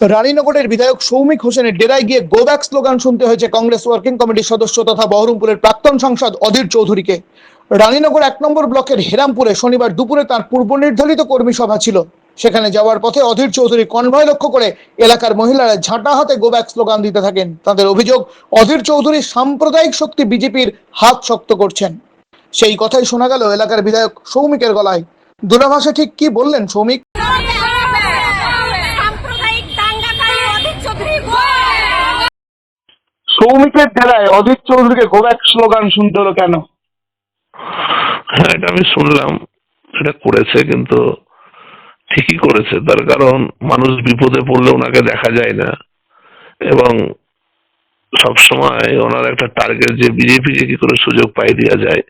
রানীনগরের বিধায়ক সৌমিক হোসেনের ডেরায় গিয়ে গো ব্যাক স্লোগান শুনতে হয়েছে কংগ্রেস ওয়ার্কিং কমিটির সদস্য তথা বহরমপুরের প্রাক্তন সাংসদ অধীর চৌধুরীকে। রানীনগর এক নম্বর ব্লকের হেরামপুরে শনিবার দুপুরে তার পূর্ব নির্ধারিত কর্মী সভা ছিল। সেখানে যাওয়ার পথে অধীর চৌধুরী কনভয় লক্ষ্য করে এলাকার মহিলারা ঝাঁটা হাতে গোব্যাক স্লোগান দিতে থাকেন। তাদের অভিযোগ, অধীর চৌধুরী সাম্প্রদায়িক শক্তি বিজেপির হাত শক্ত করছেন। সেই কথাই শোনা গেল এলাকার বিধায়ক সৌমিকের গলায়। দূরাভাষে ঠিক কি বললেন সৌমিক সাম্প্রদায়িক দাঙ্গাকারী অধীর চৌধুরী ভয়! সৌমিকের ডেরায় অধীর চৌধুরীকে গোব্যাক স্লোগান শুনতে হলো কেন? হ্যাঁ এটা আমি শুনলাম। এটা করেছে কিন্তু ঠিকই করেছে। তার কারণ মানুষ বিপদে পড়লে ওনাকে দেখা যায় না। এবং সবসময় ওনার একটা টার্গেট যে বিজেপিকে কি করে সুযোগ পাই দেওয়া যায়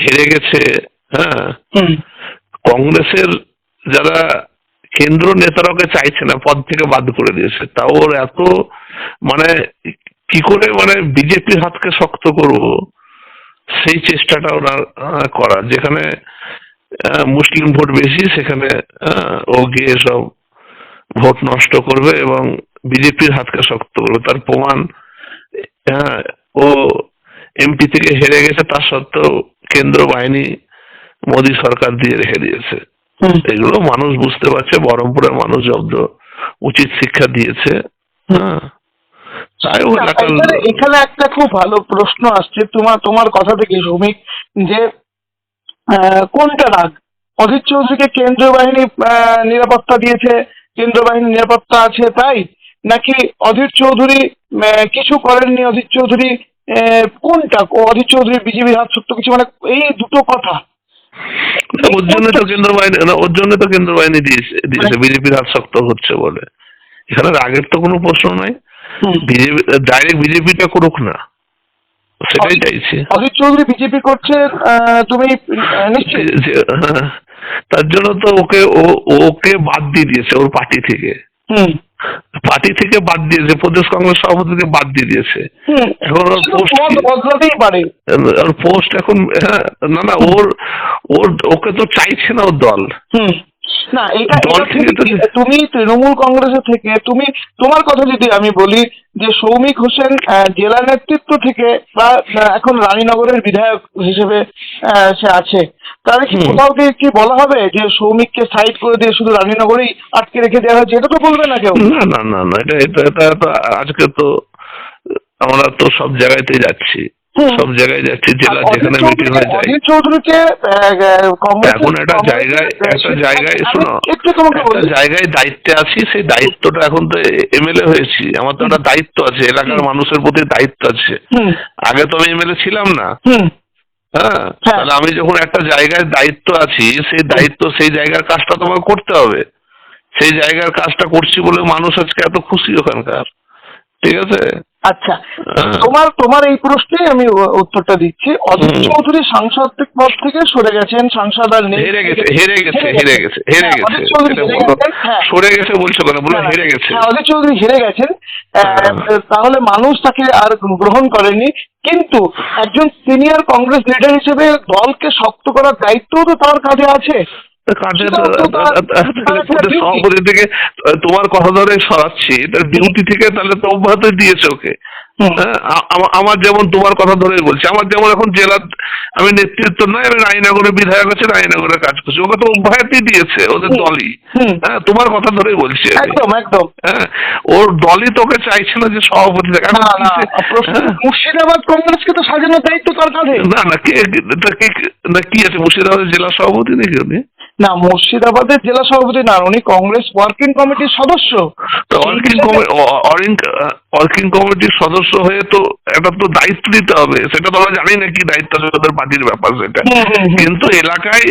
হেরে গেছে হ্যাঁ। কংগ্রেসের যারা কেন্দ্র নেতারা ওকে চাইছে না পদ থেকে বাদ করে দিয়েছে তাও ওর এত মানে কি করে মানে বিজেপির হাতকে শক্ত করব? সেই চেষ্টাটা ওনার আহ, করা। যেখানে মুসলিম ভোট বেশি সেখানে ও গিয়ে সব ভোট নষ্ট করবে এবং বিজেপির হাতকে শক্ত করবে। তার প্রমাণ হ্যাঁ ও এমপি থেকে হেরে গেছে তার সত্ত্বেও কেন্দ্র বাহিনী মোদী সরকার দিয়ে রেখে দিয়েছে। এগুলো মানুষ বুঝতে পারছে বহরমপুরের মানুষ জব্দ উচিত শিক্ষা দিয়েছে হ্যাঁ। এখানে একটা খুব ভালো প্রশ্ন আসছে। তোমার তোমার কথা থেকে শ্রমিক যে কোনটা রাগ? অধীর চৌধুরীকে কেন্দ্রীয় বাহিনী নিরাপত্তা দিয়েছে কেন্দ্রীয় বাহিনী নিরাপত্তা আছে তাই? নাকি অধীর চৌধুরী কিছু করেননি অধীর চৌধুরী কোনটা? অধীর চৌধুরী বিজেপির হাত সত্য কিছু মানে এই দুটো কথা। ওর জন্য তো কেন্দ্র বাহিনী ওর জন্য তো কেন্দ্র বাহিনী দিয়েছে দিয়েছে বিজেপির হাত শক্ত হচ্ছে বলে। এখানে রাগের তো কোনো প্রশ্ন নাই। বিজেপি ডাইরেক্ট বিজেপিটা করুক না। সেটাই চাইছি। অধীর চৌধুরী বিজেপি করছে তুমি হ্যাঁ, তার জন্য তো ওকে ওকে বাদ দিয়ে দিয়েছে ওর পার্টি থেকে। হুম। পার্টি থেকে বাদ দিয়েছে প্রদেশ কংগ্রেস সভাপতিকে বাদ দিয়ে দিয়েছে। হুম। এখন ওর পোস্ট বদলাতেই পারে। ওর পোস্ট এখন হ্যাঁ, না না ওর ওর ওকে তো চাইছে না ওর দল। হুম। না এটা তুমি- তৃণমূল কংগ্রেসের থেকে তুমি তোমার কথা যদি আমি বলি যে সৌমিক হোসেন জেলা নেতৃত্ব থেকে বা এখন রানীনগরের বিধায়ক হিসেবে সে আছে। তাহলে কি কোথাও কি কি বলা হবে যে সৌমিককে সাইড করে দিয়ে শুধু রানীনগরেই আটকে রেখে দেওয়া হয়েছে? এটা তো বলবে না কেউ। না না না এটা এটা এটা আজকে তো আমরা তো সব জায়গাতেই যাচ্ছি। সব জায়গায় যাচ্ছি জেলা যেখানে মিটিং হয়ে যায় অধীর চৌধুরীকে এখন একটা জায়গায় একটা জায়গায় শোনো একটা জায়গায় দায়িত্বে আছি সেই দায়িত্বটা এখন তো এমএলএ হয়েছি। আমার তো একটা দায়িত্ব আছে এলাকার মানুষের প্রতি দায়িত্ব আছে। আগে তো আমি এমএলএ ছিলাম না। হ্যাঁ হ্যাঁ। তাহলে আমি যখন একটা জায়গায় দায়িত্ব আছি সেই দায়িত্ব সেই জায়গার কাজটা তোমাকে করতে হবে। সেই জায়গার কাজটা করছি বলে মানুষ আজকে এত খুশি ওখানকার। ঠিক আছে? আচ্ছা। তোমার তোমার এই প্রশ্নেই আমি উত্তরটা দিচ্ছি। অজিত চৌধুরী সাংসদ পদ থেকে সরে গেছেন সাংসদ আর নেই। হেরে গেছে হেরে গেছে হেরে গেছে। হেরে হ্যাঁ, গেছে। হ্যাঁ। সরে গেছে বলছো কেন বলো হেরে গেছে। হ্যাঁ, অজিত চৌধুরী হেরে গেছেন। হ্যাঁ। তাহলে মানুষ তাকে আর গ্রহণ করেনি কিন্তু একজন সিনিয়র কংগ্রেস লিডার হিসেবে দলকে শক্ত করার দায়িত্বও তো তার কাঁধে আছে। সভাপতি থেকে তোমার কথা ধরে সরাচ্ছি ডিউটি থেকে তাহলে তো অব্যাহত দিয়েছে ওকে। আমার যেমন তোমার কথা ধরে বলছি আমার যেমন এখন জেলার আমি নেতৃত্ব নয় আমি রায়নগরের বিধায়ক আছে রায়নগরের কাজ করছি। ওকে তো অব্যাহতি দিয়েছে ওদের দলই। হ্যাঁ তোমার কথা ধরেই বলছি একদম একদম। হ্যাঁ ওর দলই তোকে চাইছে না যে সভাপতি থাকে হ্যাঁ। মুর্শিদাবাদ কংগ্রেসকে তো সাজানোর দায়িত্ব তার কাঁধে। না না কে কে- না কি আছে মুর্শিদাবাদের জেলা সভাপতি নাকি উনি? না মুর্শিদাবাদের জেলা সভাপতি না উনি কংগ্রেস ওয়ার্কিং কমিটির সদস্য। ওয়ার্কিং ওয়ার্কিং কমিটির সদস্য হয়ে তো একটা তো দায়িত্ব দিতে হবে সেটা তো আমরা জানি না কি দায়িত্ব আছে ওদের পার্টির ব্যাপার সেটা। হুম, হুম, হুম। কিন্তু এলাকায়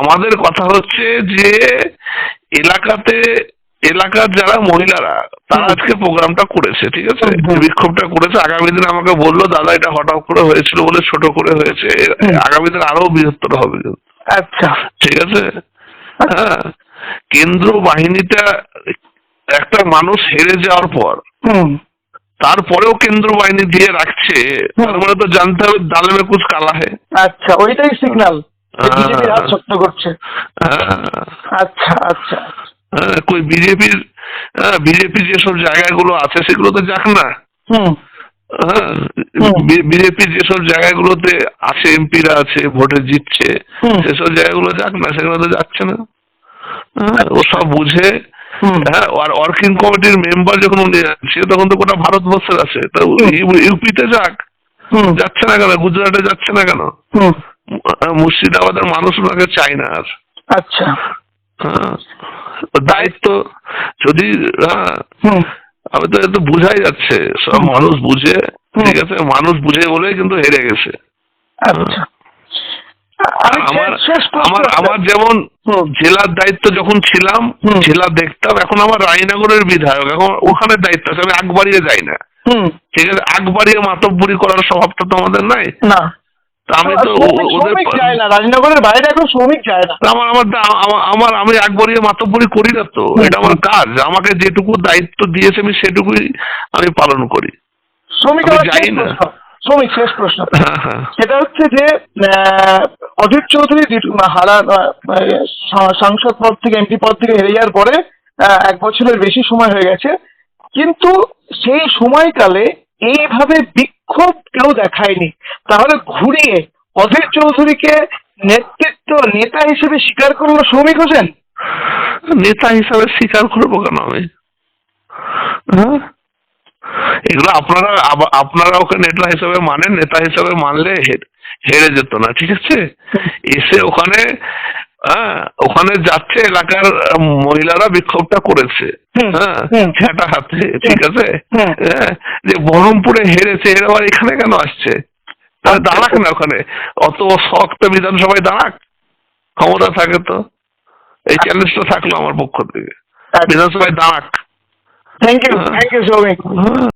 আমাদের কথা হচ্ছে যে এলাকাতে এলাকার যারা মহিলারা তারা আজকে প্রোগ্রামটা করেছে ঠিক আছে। বিক্ষোভটা করেছে। আগামী দিনে আমাকে বলল দাদা এটা হঠাৎ করে হয়েছিল বলে ছোট করে হয়েছে। আগামী দিন আরও বৃহত্তর হবে আচ্ছা। ঠিক আছে? হ্যাঁ। কেন্দ্র বাহিনীটা একটা মানুষ হেরে যাওয়ার পর তারপরেও কেন্দ্র বাহিনী দিয়ে রাখছে তার মানে তো জানতে হবে দালে মে কুছ কালা হে আচ্ছা ওইটাই সিগন্যাল হ্যাঁ। হাত শক্ত করছে হ্যাঁ। আচ্ছা আচ্ছা হ্যাঁ কই বিজেপির বিজেপি যেসব জায়গাগুলো আছে সেগুলো তো যাক না হ্যাঁ। বিজেপির যেসব জায়গাগুলোতে আছে এমপিরা আছে ভোটে জিতছে সেসব জায়গাগুলো যাক না সেগুলো তো যাচ্ছে না হ্যাঁ ও সব বুঝে। হ্যাঁ আর ওয়ার্কিং কমিটির মেম্বার যখন উনি আছে তখন তো গোটা ভারতবর্ষের আছে। তা ইউপিতে যাক। যাচ্ছে না কেন? গুজরাটে যাচ্ছে না কেন? মুর্শিদাবাদের মানুষ ওনাকে চায় না আর। আচ্ছা। হ্যাঁ দায়িত্ব যদি হ্যাঁ আমি তো এত বুঝাই যাচ্ছে। সব মানুষ বুঝে ঠিক আছে? মানুষ বুঝে বলেই কিন্তু হেরে গেছে। আচ্ছা। আমার আমার যেমন জেলার দায়িত্ব যখন ছিলাম জেলা দেখতাম এখন আমার রায়নগরের বিধায়ক এখন ওখানে দায়িত্ব আছে আমি আগ বাড়িয়ে যাই না। ঠিক আছে আগ বাড়িয়ে মাতব্বরি করার স্বভাবটা তো আমাদের নাই। না। আমি তো ওদের শ্রমিক যায় না রাজনগরের বাইরে এখন শ্রমিক যায় না। আমার আমার আমার- আমার আমি বাড়িয়ে মাতব্বরি করি না তো এটা আমার কাজ। আমাকে যেটুকু দায়িত্ব দিয়েছে আমি সেটুকুই আমি পালন করি। শ্রমিক যাই না। শ্রমিক শেষ প্রশ্ন। সেটা হচ্ছে যে অধীর চৌধুরী হারা সাংসদ পদ থেকে, এমপি পদ থেকে হেরে যাওয়ার পরে এক বছরের বেশি সময় হয়ে গেছে। কিন্তু সেই সময়কালে এইভাবে বিক্ষোভ কেউ দেখায়নি। তাহলে ঘুরিয়ে অধীর চৌধুরীকে নেতৃত্ব নেতা হিসেবে স্বীকার করল শ্রমিক হোসেন? নেতা হিসাবে স্বীকার করব কেন আমি? হ্যাঁ? এগুলো আপনারা আপনারা ওকে নেতা হিসাবে মানেন নেতা হিসাবে মানলে হেরে যেত না ঠিক আছে? এসে ওখানে হ্যাঁ ওখানে যাচ্ছে এলাকার মহিলারা বিক্ষোভটা করেছে হ্যাঁ ছেঁটা হাতে ঠিক আছে? হ্যাঁ যে বহরমপুরে হেরেছে এর আবার এখানে কেন আসছে? তাহলে দাঁড়াক না ওখানে অত শক্ত বিধানসভায় দাঁড়াক ক্ষমতা থাকে তো। এই চ্যালেঞ্জটা থাকল আমার পক্ষ থেকে। বিধানসভায় দাঁড়াক। থ্যাংক ইউ থ্যাংক ইউ হ্যাঁ।